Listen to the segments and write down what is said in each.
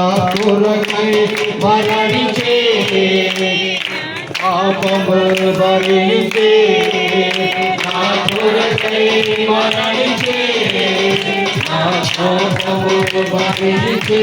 ఆకురకై మరణించే పాపములు భరించే ఆకురకై మరణించే పాపములు భరించే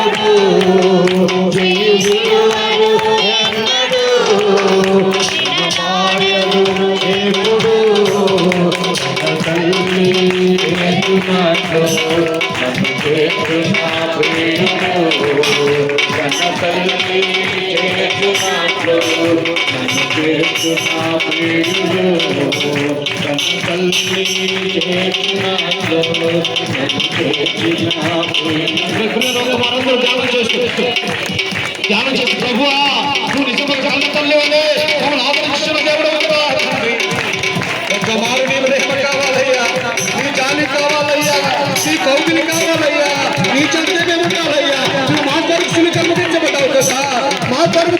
ఎన్నున్నాడు నన్ను చేసిన ప్రియుడు కన్న తల్లి నన్ను కన్న తల్లి నన్ను మనందరూ ధ్యానం చేస్తూ. ధ్యానం చేస్తూ. ప్రభువా నువ్వు నిజంగా కన్న తల్లి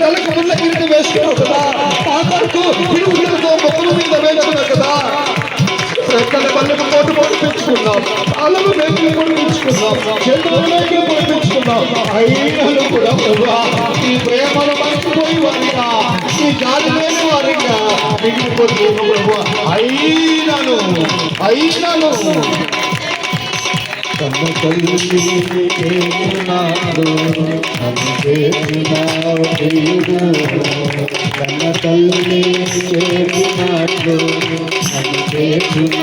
మా కొరకు తలకు వేసుకున్నావు కదా. మా కొరకు పిలుపులతో మొక్కల మీద వేసుకున్నావు కదా. రెక్కల పళ్ళకు పోటు పోటు పెంచుకున్నాం కాళ్ళను మేకులు పొడిపించుకున్నాం. చేతులలోకి పొడిపించుకున్నాం. అయినను కూడా ప్రభా ఈ ప్రేమను మర్చిపోయి వారిగా ఈ జాతి లేని వారిగా మిగిలిపోతున్నాను ప్రభు అయినను అయినను తన తల్లి చేసినాడు నన్ను తల్లి చేసినట్లు అది చేసిన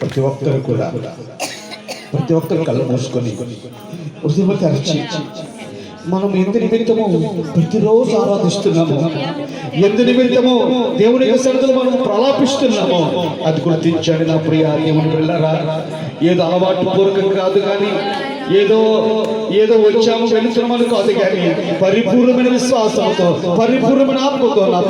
ప్రతి ఒక్కరు కూడా ప్రతి ఒక్కరు కళ్ళు మూసుకొని హృదయపతి అర్చి మనం ఎందు నిమిత్తము ప్రతిరోజు ఆరాధిస్తున్నాము. ఎందు నిమిత్తము దేవుని యొక్క సన్నిధిలో మనం ప్రలాపిస్తున్నాము. అది గుర్తించండి నా ప్రియ దేవుని వెళ్ళరా ఏదో అలవాటు పూర్వకం కాదు కానీ ఏదో ఏదో వచ్చాము వెళుతున్నామని కాదు కానీ పరిపూర్ణమైన విశ్వాసంతో పరిపూర్ణమైన ఆత్మతో నా